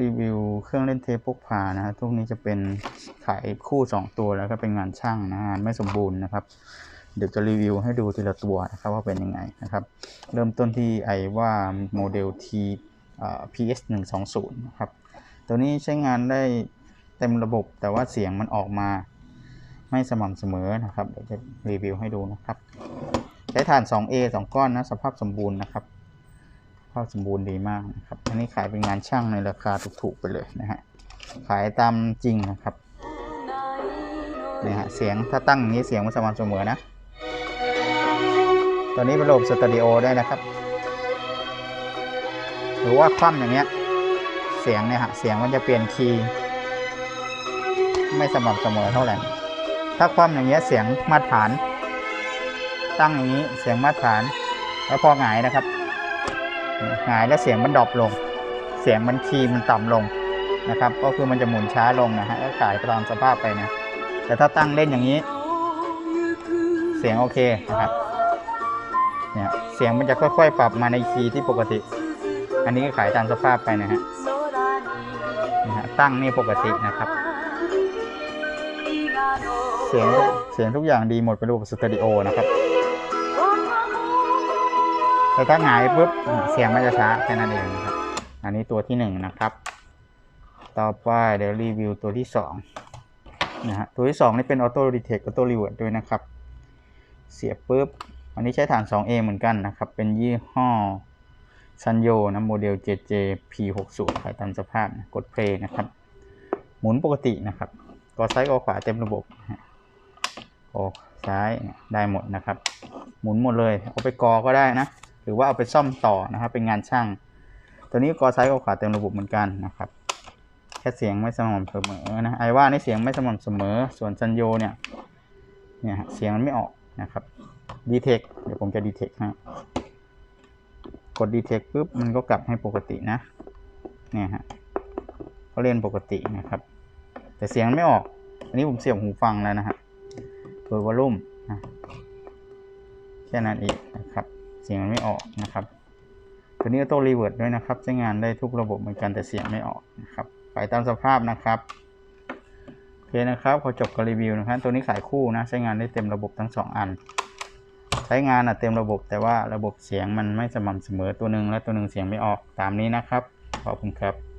รีวิวเครื่องเล่นเทปพกพานะฮะทุกนี้จะเป็นขายคู่สองตัวแล้วก็เป็นงานช่างนะงานไม่สมบูรณ์นะครับ เดี๋ยวจะรีวิวให้ดูทีละตัวนะครับว่าเป็นยังไงนะครับ เริ่มต้นที่ไอว่าโมเดล T อ่า PS 1 2 0นะครับ ตัวนี้ใช้งานได้เต็มระบบแต่ว่าเสียงมันออกมาไม่สม่ำเสมอนะครับ เดี๋ยวจะรีวิวให้ดูนะครับ ใช้ถ่าน 2A 2 ก้อนนะสภาพสมบูรณ์นะครับ ภาพสมบูรณ์ดีมากนะครับ อันนี้ขายเป็นงานช่างในราคาถูกๆไปเลยนะฮะ ขายตามจริงนะครับเนี่ยฮะ เสียงถ้าตั้งนี้เสียงมันสม่ำเสมอนะตัวนี้เป็นระบบสตูดิโอได้นะครับ หรือว่าคว่ำอย่างเงี้ย เสียงเนี่ยฮะ เสียงมันจะเปลี่ยนคีย์ไม่สม่ำเสมอเท่าไหร่ ถ้าคว่ำอย่างเงี้ยเสียงมาตรฐาน ตั้งอย่างนี้เสียงมาตรฐาน แล้วพอหงายนะครับ หายแล้วเสียงมันดรอปลง เสียงมันคีย์มันต่ำลงนะครับ ก็คือมันจะหมุนช้าลงนะฮะก็ขายตามสภาพไปนะ แต่ถ้าตั้งเล่นอย่างนี้ เสียงโอเคนะครับ เนี่ยเสียงมันจะค่อยๆ ปรับมาในคีย์ที่ปกติ อันนี้ก็ขายตามสภาพไปนะฮะนะฮะตั้งนี่ปกตินะครับ เสียงเสียงทุกอย่างดีหมดเป็นระบบสตูดิโอนะครับ แต่ถ้าหงายปุ๊บเสียงมันจะช้าแค่นั้นเองนะครับ อันนี้ตัวที่หนึ่งนะครับ ต่อไปเดี๋ยวรีวิวตัวที่สองนะฮะตัวที่สองนี่เป็นออโต้ดีเทคออโต้รีเวิร์ดด้วยนะครับ เสียบปุ๊บอันนี้ใช้ฐาน 2A เหมือนกันนะครับ เป็นยี่ห้อซันโยนะโมเดล JJ P60 ขายตามสภาพนะกดเพลย์นะครับ หมุนปกตินะครับกอซ้ายกอขวาเต็มระบบนะฮะกอซ้ายเนี่ยได้หมดนะครับ หมุนหมดเลย เอาไปกอก็ได้นะ หรือว่าเอาไปซ่อมต่อนะครับ เป็นงานช่าง ตัวนี้กอซ้ายกอขวาเต็มระบบเหมือนกันนะครับ แค่เสียงไม่สม่ำเสมอนะไอว่านี่เสียงไม่สม่ำเสมอ ส่วนซันโยเนี่ยเนี่ยเสียงมันไม่ออกนะครับดีเทคเดี๋ยวผมจะดีเทคให้กดดีเทคปุ๊บมันก็กลับให้ปกตินะเนี่ยฮะก็เล่นปกตินะครับ แต่เสียงไม่ออก อันนี้ผมเสียบหูฟังแล้วนะฮะเปิดวอลลุ่มนะแค่นั้นเองนะครับ เสียงมันไม่ออกนะครับ ตัวนี้ก็ตัวรีเวิร์ดด้วยนะครับ ใช้งานได้ทุกระบบเหมือนกันแต่เสียงไม่ออกนะครับขายตามสภาพนะครับโอเคนะครับพอจบการรีวิวนะครับ ตัวนี้ขายคู่นะ ใช้งานได้เต็มระบบทั้งสองอัน ใช้งานอะเต็มระบบแต่ว่าระบบเสียงมันไม่สม่ำเสมอตัวหนึ่งและตัวหนึ่งเสียงไม่ออกตามนี้นะครับขอบคุณครับ